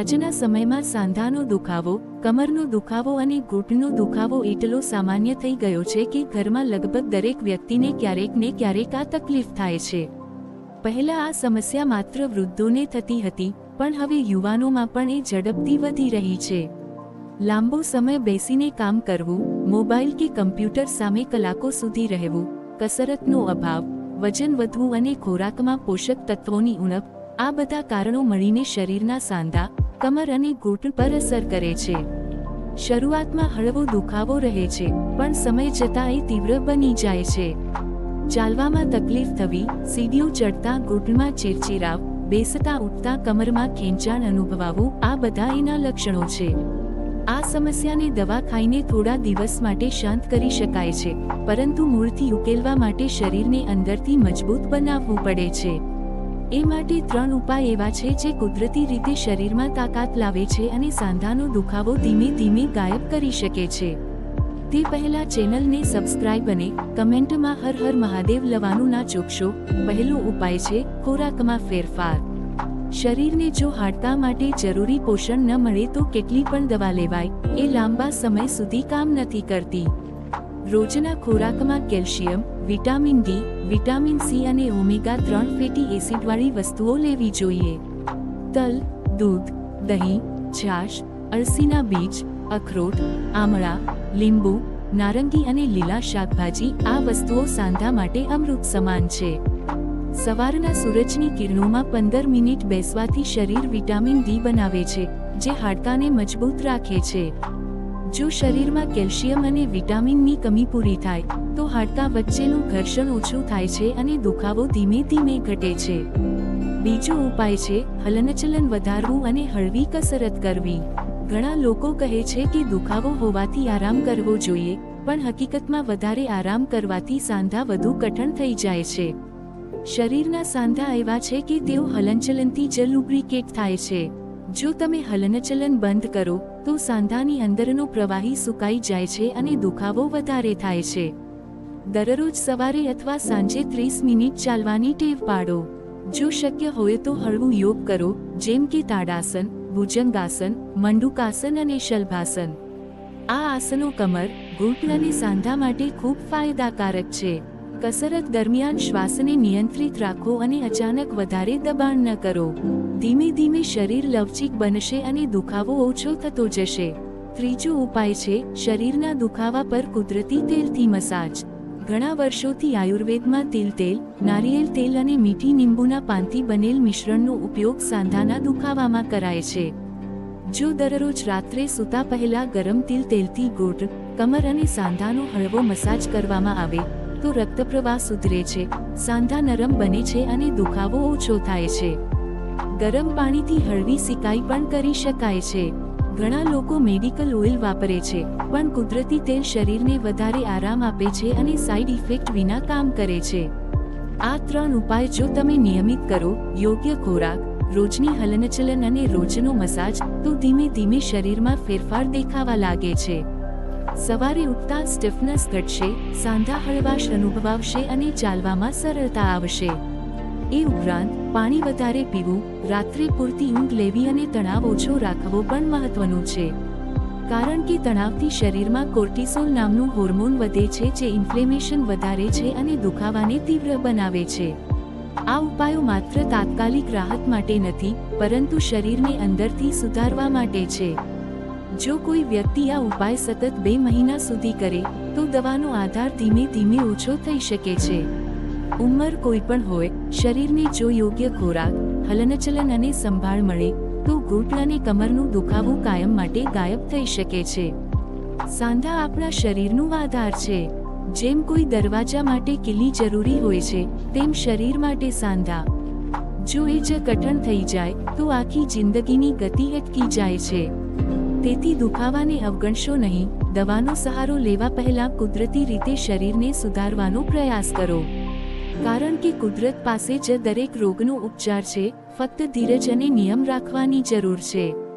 આજના સમયમાં સાંધાનો દુખાવો, કમરનો દુખાવો અને ઘૂંટનો દુખાવો એટલો સામાન્ય થઈ ગયો છે કે ઘરમાં લગભગ દરેક વ્યક્તિને ક્યારેક ને ક્યારેક આ તકલીફ થાય છે. પહેલા આ સમસ્યા માત્ર વૃદ્ધોને થતી હતી, પણ હવે યુવાનોમાં પણ એ ઝડપથી વધી રહી છે. લાંબો સમય બેસીને કામ કરવું, મોબાઈલ કે કમ્પ્યુટર સામે કલાકો સુધી રહેવું, કસરતનો અભાવ, વજન વધવું અને ખોરાકમાં પોષક તત્વોની ઉણપ, આ બધા કારણો મળીને શરીરના સાંધા કમર અને ઘૂંટણ પર અસર કરે છે. શરૂઆતમાં હળવો દુખાવો રહે છે, પણ સમય જતાં એ તીવ્ર બની જાય છે. ચાલવામાં તકલીફ થવી, સીડીઓ ચડતા ઘૂંટણમાં ચીરચીરાવ, બેસતા, ઉઠતા, કમરમાં ખેંચાણ અનુભવાવું, આ બધા એના લક્ષણો છે. આ સમસ્યાને દવા ખાઈને થોડા દિવસ માટે શાંત કરી શકાય છે, પરંતુ મૂળથી ઉકેલવા માટે શરીરને અંદરથી મજબૂત બનાવવું પડે છે. એ માટે ત્રણ ઉપાય એવા છે જે કુદરતી રીતે શરીરમાં તાકાત લાવે છે અને સાંધાનો દુખાવો ધીમે ધીમે ગાયબ કરી શકે છે. તે પહેલા ચેનલને સબસ્ક્રાઇબ અને કમેન્ટમાં હર હર મહાદેવ લવાનું ના ચૂકશો. પહેલો ઉપાય છે ખોરાકમાં ફેરફાર. શરીરને જો હાડકા માટે જરૂરી પોષણ ન મળે તો કેટલી પણ દવા લેવાય, એ લાંબા સમય સુધી કામ નથી કરતી. રોજના ખોરાકમાં calcium, vitamin D vitamin C અને ઓમેગા ત્રણ ફેટી એસિડવાળી વસ્તુઓ લેવી જોઈએ. તલ, દૂધ, દહીં, છાશ, અળસીના બીજ, અખરોટ, આમળા, લીંબુ, નારંગી અને લીલા શાકભાજી આ વસ્તુઓ સાંધા માટે અમૃત સમાન છે. સવારના સૂરજની કિરણોમાં પંદર મિનિટ બેસવાથી શરીર વિટામિન ડી બનાવે છે, જે હાડકાને મજબૂત રાખે છે. જો શરીરમાં કેલ્શિયમ અને વિટામિનની કમી પૂરી થાય, તો હાડકા વચ્ચેનું ઘર્ષણ ઓછું થાય છે અને દુખાવો ધીમે ધીમે ઘટે છે. બીજો ઉપાય છે હલનચલન વધારવું અને હળવી કસરત કરવી. ઘણા લોકો કહે છે કે દુખાવો હોવાથી આરામ કરવો જોઈએ, પણ હકીકતમાં વધારે આરામ કરવાથી સાંધા વધુ કઠણ થઈ જાય છે. શરીરના સાંધા એવા છે કે તેઓ હલનચલનથી જ લુબ્રિકેટ થાય છે. જો તમે હલનચલન બંધ કરો તો સાંધાની અંદરનો પ્રવાહી સુકાઈ જાય છે અને દુખાવો વધારે થાય છે. દરરોજ સવારે અથવા સાંજે ત્રીસ મિનિટ ચાલવાની ટેવ પાડો. જો શક્ય હોય તો હળવું યોગ કરો, જેમ કે તાડાસન ભુજંગાસન, મંડુકાસન અને શલભાસન. આ આસનો કમર ઘૂંટણ અને સાંધા માટે ખૂબ ફાયદાકારક છે. કસરત દરમિયાન શ્વાસને નિયંત્રિત રાખો અને અચાનક વધારે દબાણ ન કરો. ધીમે ધીમે શરીર લવચીક બનશે અને દુખાવો ઓછો થતો જશે. ત્રીજો ઉપાય છે, શરીરના દુખાવા પર કુદરતી તેલથી મસાજ. ઘણા વર્ષોથી આયુર્વેદમાં તિલ તેલ, નારિયેલ તેલ અને મીઠી લીંબુના પાનથી બનેલ મિશ્રણનો ઉપયોગ સાંધાના દુખાવામાં કરાય છે. જો દરરોજ રાત્રે સૂતા પહેલા ગરમ તિલ તેલથી ગોઠ, કમર અને સાંધાનો હળવો મસાજ કરવામાં આવે. તો રક્તપ્રવાહ સુધરે છે. સાંધા નરમ બને છે અને દુખાવો ઓછો થાય છે. ગરમ પાણીથી હળવી સિકાઈ પણ કરી શકાય છે. ઘણા લોકો મેડિકલ ઓઇલ વાપરે છે, પણ કુદરતી તેલ શરીરને વધારે આરામ આપે છે અને સાઇડ ઇફેક્ટ વિના કામ કરે છે. આ ત્રણ ઉપાય જો તમે નિયમિત કરો, યોગ્ય ખોરાક, રોજની હલનચલન અને રોજનો મસાજ, તો ધીમે ધીમે શરીરમાં ફેરફાર દેખાવા લાગે છે. સવારે ઉઠતા સ્ટિફનેસ ઘટશે, સાંધા હળવાશ અનુભવાવશે અને ચાલવામાં સરળતા આવશે. એ ઉપરાંત, પાણી વધારે પીવું, રાત્રે પૂરતી ઊંઘ લેવી અને તણાવ ઓછો રાખવો પણ મહત્વનું છે. કારણ કે તણાવથી શરીરમાં કોર્ટિસોલ નામનું હોર્મોન વધે છે જે ઇન્ફ્લેમેશન વધારે છે અને દુખાવાને તીવ્ર બનાવે છે. આ ઉપાયો માત્ર તાત્કાલિક રાહત માટે નથી, પરંતુ શરીરને અંદરથી સુધારવા માટે છે. જો કોઈ વ્યક્તિ આ ઉપાય સતત બે મહિના સુધી કરે, તો દવાનો આધાર ધીમે ધીમે ઓછો થઈ શકે છે. ઉંમર કોઈ પણ હોય, શરીરને જો યોગ્ય ખોરાક, હલનચલન અને સંભાળ મળે, તો અને કમરનું દુખાવું કાયમ માટે ગાયબ થઈ શકે છે. સાંધા આપણા શરીરનું આધાર છે. જેમ કોઈ દરવાજા માટે કિલ્લી જરૂરી હોય છે, તેમ શરીર માટે સાંધા. જો એ જ કઠણ થઈ જાય, તો આખી જિંદગીની ગતિ અટકી જાય છે. તેથી દુખાવાને અવગણશો નહીં. દવાનો સહારો લેવા પહેલાં કુદરતી રીતે શરીરને સુધારવાનો પ્રયાસ કરો. કારણ કે કુદરત પાસે જ દરેક રોગનો ઉપચાર છે. ફક્ત ધીરજ અને નિયમ રાખવાની જરૂર છે.